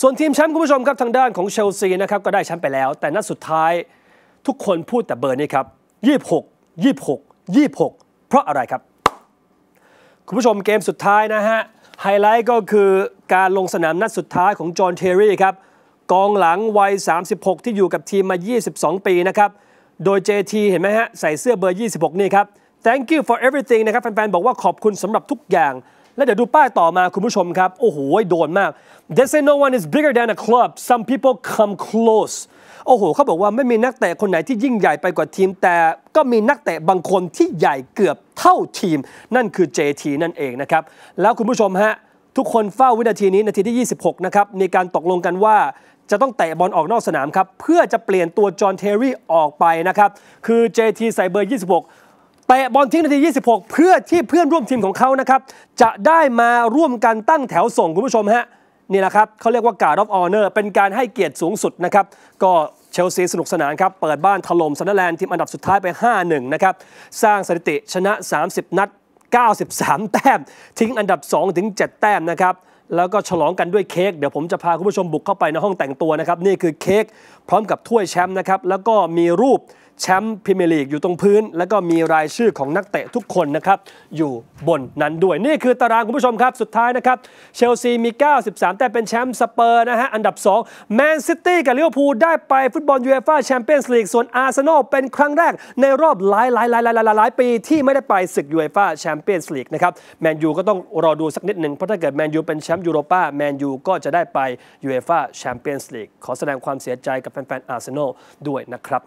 ส่วนทีมแชมป์คุณผู้ชมครับทางด้านของเชลซีนะครับก็ได้แชมป์ไปแล้ว แต่นัดสุดท้ายทุกคนพูดแต่เบอร์นี้ครับ 26 26 26 เพราะอะไรครับ คุณผู้ชมเกมสุดท้ายนะฮะ ไฮไลท์ก็คือการลงสนามนัดสุดท้ายของจอห์นเทอรี่ครับกองหลังวัย 36 ที่อยู่กับทีมมา 22 ปีนะครับ โดย JT เห็นไหมฮะ ใส่เสื้อเบอร์ 26 นี่ครับ thank you for everything นะครับแฟนๆ บอกว่าขอบคุณสำหรับทุกอย่าง แล้วเดี๋ยวดูป้ายต่อมาคุณผู้ชมครับ โอ้โห โดนมาก they say no one is bigger than a club some people come close โอ้โห เขาบอกว่าไม่มีนักเตะคนไหนที่ยิ่งใหญ่ไปกว่าทีม แต่ก็มีนักเตะบางคนที่ใหญ่เกือบเท่าทีม นั่นคือ JT นั่นเองนะครับ แล้วคุณผู้ชมฮะ ทุกคนเฝ้าวินาทีนี้นาทีที่ 26 นะครับ มีการตกลงกันว่าจะต้องเตะบอลออกนอกสนามครับ เพื่อจะเปลี่ยนตัวจอห์นเทอรี่ออกไปนะครับ คือ JT ใส่เบอร์ 26 ตะบอลทิ้งนาที 26 เพื่อที่เพื่อนร่วมทีมของเขานะครับ จะได้มาร่วมกันตั้งแถวส่งคุณผู้ชมฮะนี่แหละครับเขาเรียกว่าการ์ดออฟออเนอร์เป็นการให้เกียรติสูงสุดนะครับ ก็เชลซีสนุกสนานครับ เปิดบ้านถล่มซันเดอร์แลนด์ทีมอันดับสุดท้ายไป 5-1 นะครับ สร้างสถิติชนะ 30 นัด 93 แต้ม ทิ้งอันดับ 2 ถึง 7 แต้มนะครับแล้วก็ฉลองกันด้วยเค้กเดี๋ยวผมจะพาคุณผู้ชมบุกเข้าไปในห้องแต่งตัวนะครับ นี่คือเค้กพร้อมกับถ้วยแชมป์นะครับ แล้วก็มีรูปแชมป์พรีเมียร์ลีกอยู่ตรงพื้น แล้วก็มีรายชื่อของนักเตะทุกคนนะครับอยู่บนนั้นด้วย นี่คือตารางคุณผู้ชมครับ สุดท้ายนะครับเชลซีมี 93 แต่เป็นแชมป์สเปอร์นะฮะอันดับ2แมนซิตี้กับลิเวอร์พูลได้ไปฟุตบอลยูเอฟ่าแชมเปี้ยนส์ลีกส่วนอาร์เซนอลเป็นครั้งแรกในรอบหลายหลายหลายหลายหลายหลายปีที่ไม่ได้ไปศึกยูเอฟ่าแชมเปี้ยนส์ลีกนะครับแมนยูก็ต้องรอดูสักนิดหนึ่งเพราะถ้าเกิดแมนยูเป็นแชมป์ยูโรป้าแมนยูก็จะได้ไปยูเอฟ่าแชมเปี้ยนส์ลีกขอแสดงความเสียใจกับแฟนๆอาร์เซนอลด้วยนะครับ